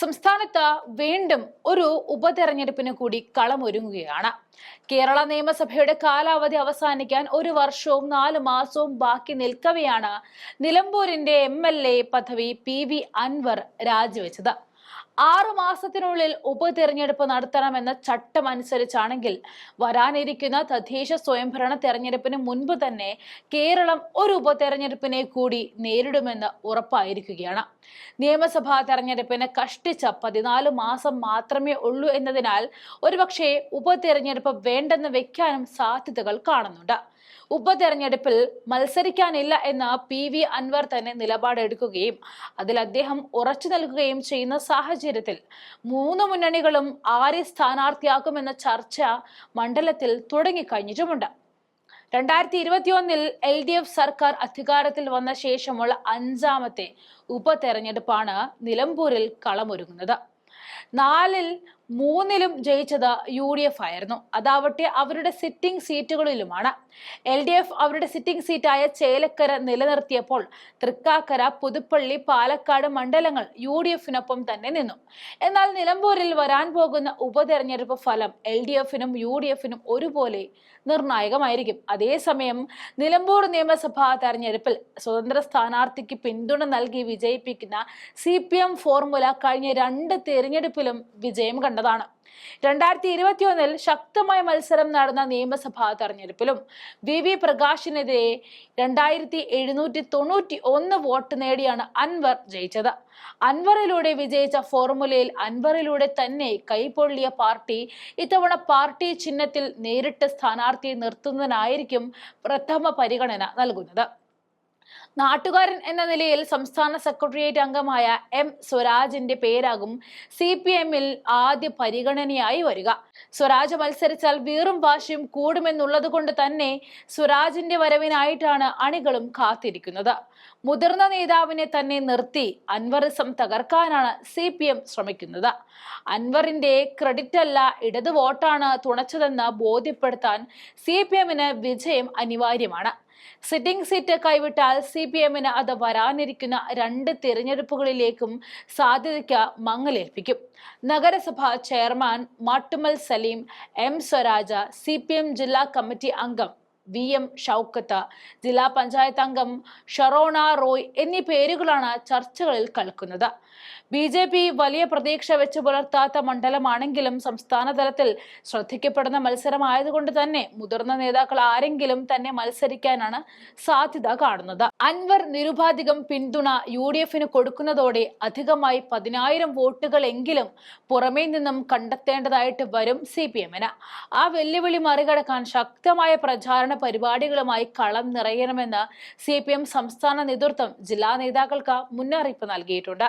സംസ്ഥാനത്ത് വീണ്ടും ഒരു ഉപതെരഞ്ഞെടുപ്പിന് കൂടി കളമൊരുങ്ങുകയാണ് കേരള നിയമസഭയുടെ കാലാവധി അവസാനിക്കാൻ ഒരു വർഷവും നാല് മാസവും ബാക്കി നിൽക്കവെയാണ് നിലമ്പൂരിന്റെ എം പദവി പി വി അൻവർ രാജിവെച്ചത്. ആറു മാസത്തിനുള്ളിൽ ഉപതെരഞ്ഞെടുപ്പ് നടത്തണമെന്ന ചട്ടം അനുസരിച്ചാണെങ്കിൽ വരാനിരിക്കുന്ന തദ്ദേശ സ്വയംഭരണ തെരഞ്ഞെടുപ്പിന് മുൻപ് തന്നെ കേരളം ഒരു ഉപതെരഞ്ഞെടുപ്പിനെ കൂടി നേരിടുമെന്ന് ഉറപ്പായിരിക്കുകയാണ്. നിയമസഭാ തെരഞ്ഞെടുപ്പിന് കഷ്ടിച്ച പതിനാല് മാസം മാത്രമേ ഉള്ളൂ എന്നതിനാൽ ഒരുപക്ഷെ ഉപതെരഞ്ഞെടുപ്പ് വേണ്ടെന്ന് വെക്കാനും സാധ്യതകൾ കാണുന്നുണ്ട്. ഉപതെരഞ്ഞെടുപ്പിൽ മത്സരിക്കാനില്ല എന്ന് പി വി അൻവർ തന്നെ നിലപാടെടുക്കുകയും അതിൽ അദ്ദേഹം ഉറച്ചു നൽകുകയും ചെയ്യുന്ന സാഹചര്യത്തിൽ മൂന്ന് മുന്നണികളും ആരെ സ്ഥാനാർത്ഥിയാക്കുമെന്ന ചർച്ച മണ്ഡലത്തിൽ തുടങ്ങിക്കഴിഞ്ഞിട്ടുമുണ്ട്. രണ്ടായിരത്തി ഇരുപത്തിയൊന്നിൽ എൽ ഡി എഫ് സർക്കാർ അധികാരത്തിൽ വന്ന ശേഷമുള്ള അഞ്ചാമത്തെ ഉപതെരഞ്ഞെടുപ്പാണ് നിലമ്പൂരിൽ കളമൊരുങ്ങുന്നത്. നാലിൽ മൂന്നിലും ജയിച്ചത് യു ഡി എഫ് ആയിരുന്നു. അതാവട്ടെ അവരുടെ സിറ്റിംഗ് സീറ്റുകളിലുമാണ് എൽ ഡി എഫ് അവരുടെ സിറ്റിംഗ് സീറ്റായ ചേലക്കര നിലനിർത്തിയപ്പോൾ തൃക്കാക്കര പുതുപ്പള്ളി പാലക്കാട് മണ്ഡലങ്ങൾ യു ഡി എഫിനൊപ്പം തന്നെ നിന്നു. എന്നാൽ നിലമ്പൂരിൽ വരാൻ പോകുന്ന ഉപതെരഞ്ഞെടുപ്പ് ഫലം എൽ ഡി എഫിനും യു ഡി എഫിനും ഒരുപോലെ നിർണായകമായിരിക്കും. അതേസമയം നിലമ്പൂർ നിയമസഭാ തെരഞ്ഞെടുപ്പിൽ സ്വതന്ത്ര സ്ഥാനാർത്ഥിക്ക് പിന്തുണ നൽകി വിജയിപ്പിക്കുന്ന സി ഫോർമുല കഴിഞ്ഞ രണ്ട് തെരഞ്ഞെടുപ്പിലും വിജയം കണ്ടതാണ്. രണ്ടായിരത്തി ഇരുപത്തിയൊന്നിൽ ശക്തമായ മത്സരം നടന്ന നിയമസഭാ തെരഞ്ഞെടുപ്പിലും വി വി പ്രകാശിനെതിരെ രണ്ടായിരത്തി എഴുന്നൂറ്റി തൊണ്ണൂറ്റി ഒന്ന് വോട്ട് നേടിയാണ് അൻവർ ജയിച്ചത്. അൻവറിലൂടെ വിജയിച്ച ഫോർമുലയിൽ അൻവറിലൂടെ തന്നെ കൈപൊള്ളിയ പാർട്ടി ഇത്തവണ പാർട്ടി ചിഹ്നത്തിൽ നേരിട്ട് സ്ഥാനാർത്ഥിയെ നിർത്തുന്നതിനായിരിക്കും പ്രഥമ പരിഗണന നൽകുന്നത്. നാട്ടുകാരൻ എന്ന നിലയിൽ സംസ്ഥാന സെക്രട്ടേറിയറ്റ് അംഗമായ എം സ്വരാജിന്റെ പേരാകും സി പി എമ്മിൽ ആദ്യ പരിഗണനയായി വരിക. സ്വരാജ് മത്സരിച്ചാൽ വീറും വാശിയും കൂടുമെന്നുള്ളത് കൊണ്ട് തന്നെ സ്വരാജിന്റെ വരവിനായിട്ടാണ് അണികളും കാത്തിരിക്കുന്നത്. മുതിർന്ന നേതാവിനെ തന്നെ നിർത്തി അൻവറിസം തകർക്കാനാണ് സി പി എം ശ്രമിക്കുന്നത്. അൻവറിന്റെ ക്രെഡിറ്റ് അല്ല ഇടത് വോട്ടാണ് തുണച്ചതെന്ന് ബോധ്യപ്പെടുത്താൻ സി പി എമ്മിന് വിജയം അനിവാര്യമാണ്. സിറ്റിംഗ് സീറ്റ് കൈവിട്ടാൽ സി പി എമ്മിന് അത് വരാനിരിക്കുന്ന രണ്ട് തിരഞ്ഞെടുപ്പുകളിലേക്കും സാധ്യതയ്ക്ക് മങ്ങലേൽപ്പിക്കും. നഗരസഭ chairman Mattummal Saleem M Swaraj C ജില്ലാ കമ്മിറ്റി അംഗം വി എം ഷൗക്കത്ത് ജില്ലാ പഞ്ചായത്ത് അംഗം ഷറോണ റോയ് എന്നീ പേരുകളാണ് ചർച്ചകളിൽ കളിക്കുന്നത് ബി ജെ പി വലിയ പ്രതീക്ഷ വെച്ച് പുലർത്താത്ത മണ്ഡലമാണെങ്കിലും സംസ്ഥാന തലത്തിൽ ശ്രദ്ധിക്കപ്പെടുന്ന മത്സരമായതുകൊണ്ട് തന്നെ മുതിർന്ന നേതാക്കൾ ആരെങ്കിലും തന്നെ മത്സരിക്കാനാണ് സാധ്യത കാണുന്നത്. അൻവർ നിരുപാധികം പിന്തുണ യു ഡി എഫിന് കൊടുക്കുന്നതോടെ അധികമായി പതിനായിരം വോട്ടുകളെങ്കിലും പുറമേ നിന്നും കണ്ടെത്തേണ്ടതായിട്ട് വരും സി പി എമ്മിന്. ആ വെല്ലുവിളി മറികടക്കാൻ ശക്തമായ പ്രചാരണ പരിപാടികളുമായി കളം നിറയണമെന്ന് സി പി എം സംസ്ഥാന നേതൃത്വം ജില്ലാ നേതാക്കൾക്ക് മുന്നറിയിപ്പ് നൽകിയിട്ടുണ്ട്.